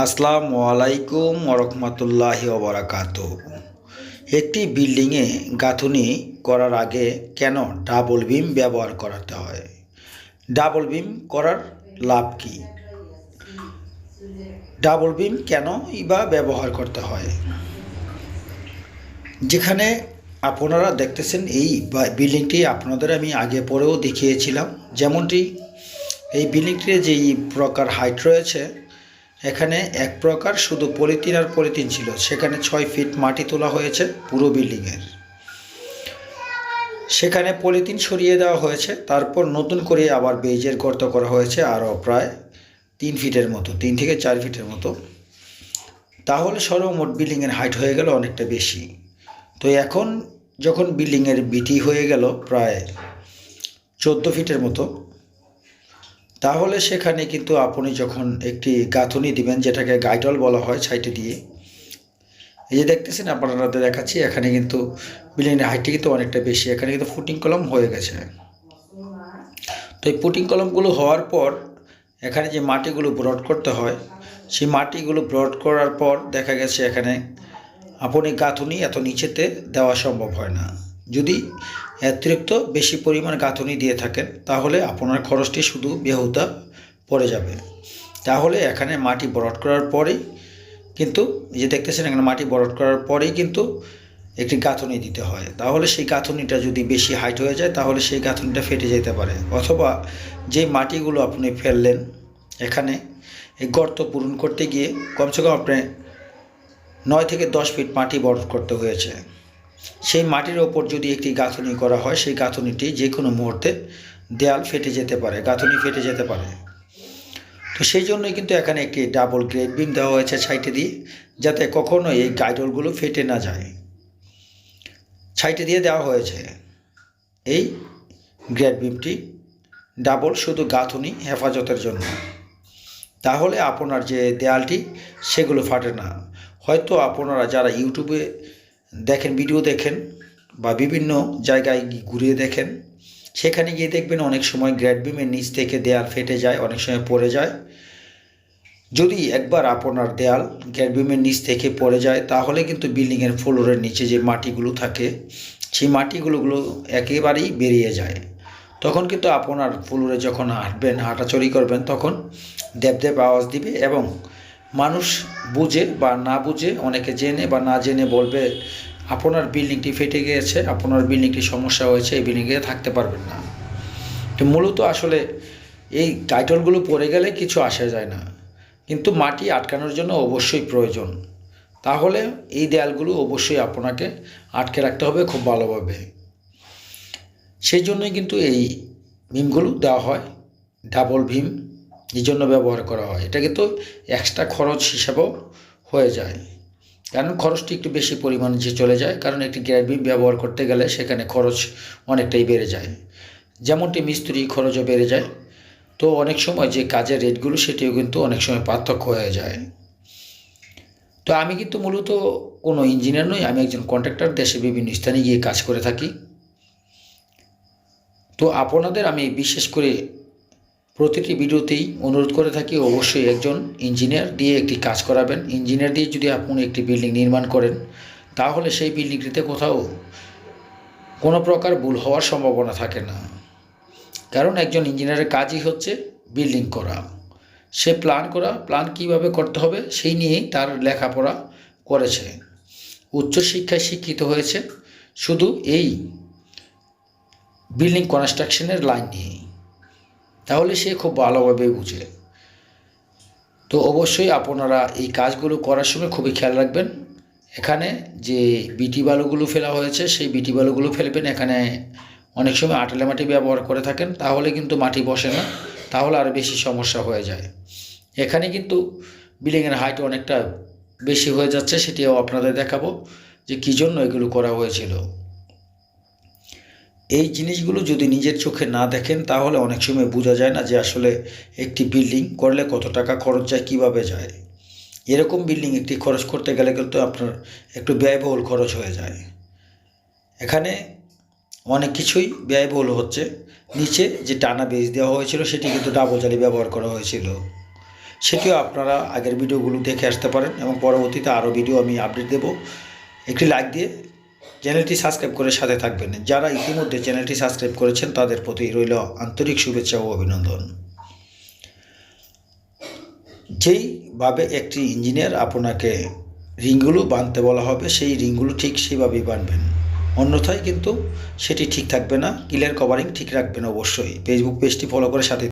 আসসালামু আলাইকুম ওরহমতুল্লাহি ওবরাকাত। একটি বিল্ডিংয়ে গাঁথুনি করার আগে কেন ডাবল বিম ব্যবহার করাতে হয়? ডাবল বিম করার লাভ কি? ডাবল বিম কেন বা ব্যবহার করতে হয়? যেখানে আপনারা দেখতেছেন এই বিল্ডিংটি আপনাদের আমি আগে পরেও দেখিয়েছিলাম। যেমনটি এই বিল্ডিংটির যেই প্রকার হাইট রয়েছে এখানে এক প্রকার শুধু পলিথিন আর পলিথিন ছিল। সেখানে ছয় ফিট মাটি তোলা হয়েছে পুরো বিল্ডিংয়ের সেখানে পলিথিন সরিয়ে দেওয়া হয়েছে। তারপর নতুন করে আবার বেজের গর্ত করা হয়েছে আরও প্রায় তিন ফিটের মতো, তিন থেকে চার ফিটের মতো। তাহলে সর্বমোট বিল্ডিংয়ের হাইট হয়ে গেল অনেকটা বেশি। তো এখন যখন বিল্ডিংয়ের বিটি হয়ে গেল প্রায় চোদ্দ ফিটের মতো। তাহলে সেখানে কিন্তু আপনি যখন একটি গাঁথুনি দিবেন, যেটাকে গাইডল বলা হয় সাইটে দিয়ে, এই যে দেখতেছেন আপনারা দেখাচ্ছি, এখানে কিন্তু বিল্ডিংয়ের হাইটটি কিন্তু অনেকটা বেশি, এখানে কিন্তু ফুটিং কলম হয়ে গেছে। তো এই পুটিং কলমগুলো হওয়ার পর, এখানে যে মাটিগুলো ব্রড করতে হয়, সেই মাটিগুলো ব্রড করার পর দেখা গেছে এখানে, আপনি গাঁথুনি এত নিচেতে দেওয়া সম্ভব হয় না। যদি অতিরিক্ত বেশি পরিমাণ গাঁথুনি দিয়ে থাকেন, তাহলে আপনার খরচটি শুধু বেহুদা পড়ে যাবে। তাহলে এখানে মাটি বরট করার পরেই কিন্তু যে দেখতেছেন এখানে মাটি বরট করার পরেই কিন্তু একটি গাঁথনি দিতে হয়। তাহলে সেই গাঁথুনিটা যদি বেশি হাইট হয়ে যায়, তাহলে সেই গাঁথুনিটা ফেটে যেতে পারে। অথবা যে মাটিগুলো আপনি ফেললেন, এখানে এই গর্ত পূরণ করতে গিয়ে কমসে কম আপনি নয় থেকে দশ ফিট মাটি বরফ করতে হয়েছে। সেই মাটির ওপর যদি একটি গাঁথুনি করা হয়, সেই গাঁথুনিটি যে কোনো মুহূর্তে দেয়াল ফেটে যেতে পারে, গাঁথুনি ফেটে যেতে পারে। তো সেই জন্যই কিন্তু এখানে একটি ডাবল গ্রেড বিম দেওয়া হয়েছে সাইটে দিয়ে, যাতে কখনো এই গাইডলগুলো ফেটে না যায়। সাইটে দিয়ে দেওয়া হয়েছে। এই গ্রেড বিমটি ডাবল, শুধু গাঁথুনি হেফাজতের জন্য। তাহলে আপনার যে দেয়ালটি, সেগুলো ফাটে না। হয়তো আপনারা যারা ইউটিউবে দেখেন ভিডিও দেখেন বা বিভিন্ন জায়গায় ঘুরিয়ে দেখেন। সেখানে গিয়ে দেখবেন অনেক সময় গ্রেড বিমের নিচ থেকে দেয়াল ফেটে যায়, অনেক সময় পড়ে যায়। যদি একবার আপনার দেয়াল গ্রেড বিমের নিচ থেকে পড়ে যায়, তাহলে কিন্তু বিল্ডিংয়ের ফ্লোরের নিচে যে মাটিগুলো থাকে, সেই মাটিগুলোগুলো একেবারেই বেরিয়ে যায়। তখন কিন্তু আপনার ফ্লোরে যখন হাঁটবেন, হাঁটাচড়ি করবেন, তখন দেব দেব আওয়াজ দিবে এবং মানুষ বুঝে বা না বুঝে, অনেকে জেনে বা না জেনে বলবে, আপনার বিল্ডিংটি ফেটে গিয়েছে, আপনার বিল্ডিংটি সমস্যা হয়েছে, এই বিল্ডিংয়ে থাকতে পারবেন না। তো মূলত আসলে এই টাইটলগুলো পড়ে গেলে কিছু আসা যায় না। কিন্তু মাটি আটকানোর জন্য অবশ্যই প্রয়োজন। তাহলে এই দেয়ালগুলো অবশ্যই আপনাকে আটকে রাখতে হবে খুব ভালোভাবে। সেই জন্যই কিন্তু এই ভীমগুলো দেওয়া হয় ডাবল ভীম। এই জন্য ব্যবহার করা হয়। এটা কিন্তু এক্সট্রা খরচ হিসাবেও হয়ে যায়। কারণ খরচটি একটু বেশি পরিমাণে যে চলে যায়, কারণ একটি গ্যাস বিম ব্যবহার করতে গেলে সেখানে খরচ অনেকটাই বেড়ে যায়। যেমনটি মিস্ত্রি খরচও বেড়ে যায়। তো অনেক সময় যে কাজের রেটগুলো সেটিও কিন্তু অনেক সময় পার্থক্য হয়ে যায়। তো আমি কিন্তু মূলত কোনো ইঞ্জিনিয়ার নই, আমি একজন কন্ট্রাক্টর দেশে বিভিন্ন স্থানে গিয়ে কাজ করে থাকি। তো আপনাদের আমি বিশেষ করে প্রতিটি ভিডিওতেই অনুরোধ করে থাকি, অবশ্যই একজন ইঞ্জিনিয়ার দিয়ে একটি কাজ করাবেন। ইঞ্জিনিয়ার দিয়ে যদি আপনি একটি বিল্ডিং নির্মাণ করেন, তাহলে সেই বিল্ডিংটিতে কোথাও কোনো প্রকার ভুল হওয়ার সম্ভাবনা থাকে না। কারণ একজন ইঞ্জিনিয়ারের কাজই হচ্ছে বিল্ডিং করা। সে প্ল্যান করা, প্ল্যান কীভাবে করতে হবে সেই নিয়েই তার লেখাপড়া করেছে। উচ্চশিক্ষায় শিক্ষিত হয়েছে। শুধু এই বিল্ডিং কনস্ট্রাকশনের লাইন নিয়েই। তাহলে সে খুব ভালোভাবে বুঝে। তো অবশ্যই আপনারা এই কাজগুলো করার সময় খুবই খেয়াল রাখবেন। এখানে যে বিটি বালুগুলো ফেলা হয়েছে, সেই বিটি বালুগুলো ফেলবেন। এখানে অনেক সময় আটালে মাটি ব্যবহার করে থাকেন। তাহলে কিন্তু মাটি বসে না, তাহলে আরও বেশি সমস্যা হয়ে যায়। এখানে কিন্তু বিল্ডিংয়ের হাইট অনেকটা বেশি হয়ে যাচ্ছে, সেটিও আপনাদের দেখাবো যে কী জন্য এগুলো করা হয়েছিল। এই জিনিসগুলো যদি নিজের চোখে না দেখেন, তাহলে অনেক সময় বোঝা যায় না যে আসলে একটি বিল্ডিং করলে কত টাকা খরচ যায়, কীভাবে যায়। এরকম বিল্ডিং একটি খরচ করতে গেলে কিন্তু আপনার একটু ব্যয়বহুল খরচ হয়ে যায়। এখানে অনেক কিছুই ব্যয়বহুল হচ্ছে। নিচে যে টানা বেজ দেওয়া হয়েছিল, সেটি কিন্তু ডাবল জালি ব্যবহার করা হয়েছিল। সেটিও আপনারা আগের ভিডিওগুলো দেখে আসতে পারেন এবং পরবর্তীতে আরও ভিডিও আমি আপডেট দেব। একটি লাইক দিয়ে চ্যানেলটি সাবস্ক্রাইব করে সাথে থাকবেন। যারা ইতিমধ্যে চ্যানেলটি সাবস্ক্রাইব করেছেন, তাদের প্রতি রইল আন্তরিক শুভেচ্ছা ও অভিনন্দন। যেইভাবে একটি ইঞ্জিনিয়ার আপনাকে রিংগুলো বাঁধতে বলা হবে, সেই রিংগুলো ঠিক সেইভাবেই বাঁধবেন অন্যথায় কিন্তু সেটি ঠিক থাকবে না, ক্লিয়ার কভারিং ঠিক রাখবেন অবশ্যই। ফেসবুক পেজটি ফলো করে সাথে